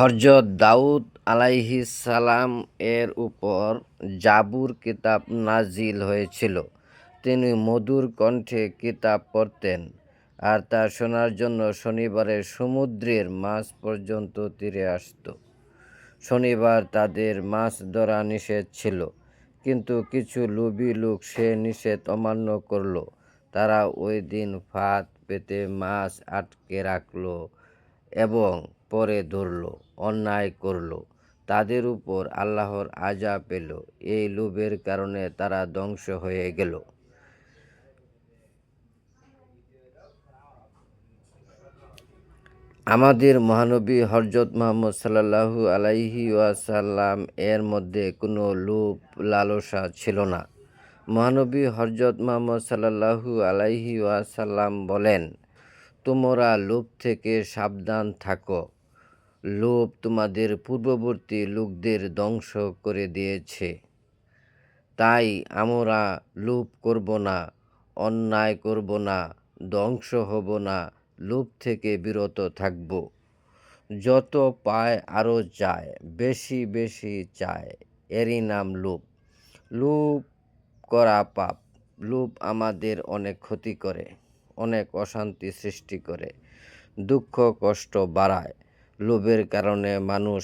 হরজত দাউদ আলাইহি সালাম এর উপর জাবুর কিতাব নাজিল হয়েছিল। তিনি মধুর কণ্ঠে কিতাব পড়তেন আর তা শোনার জন্য শনিবারে সমুদ্রের মাঝ পর্যন্ত তীরে আসত। শনিবার তাদের মাছ ধরা নিষেধ ছিল, কিন্তু কিছু লোভী লোক সে নিষেধ অমান্য করল। তারা ওই দিন ফাঁদ পেতে মাছ আটকে রাখল এবং পরে ধরল, অন্যায় করল। তাদের উপর আল্লাহর আজা পেল এই লোভের কারণে তারা ধ্বংস হয়ে গেল। আমাদের মহানবী হরজত মোহাম্মদ সাল্লাল্লাহু আলাইহি ওয়াসাল্লাম এর মধ্যে কোনো লোভ, লালসা ছিল না। মহানবী হরজত মোহাম্মদ সাল্লাল্লাহু আলাইহি ওয়াসাল্লাম বলেন তোমরা লোভ থেকে সাবধান থাকো। লোভ তোমাদের পূর্ববর্তী লোকদের ধ্বংস করে দিয়েছে। তাই আমরা লোভ করব না, অন্যায় করব না, ধ্বংস হব না, লোভ থেকে বিরত থাকব। যত পায় আরও চায়, বেশি বেশি চায়, এরই নাম লোভ। লোভ করা পাপ, লোভ আমাদের অনেক ক্ষতি করে। অনেক অশান্তি সৃষ্টি করে দুঃখ কষ্ট বাড়ায়। লোভের কারণে মানুষ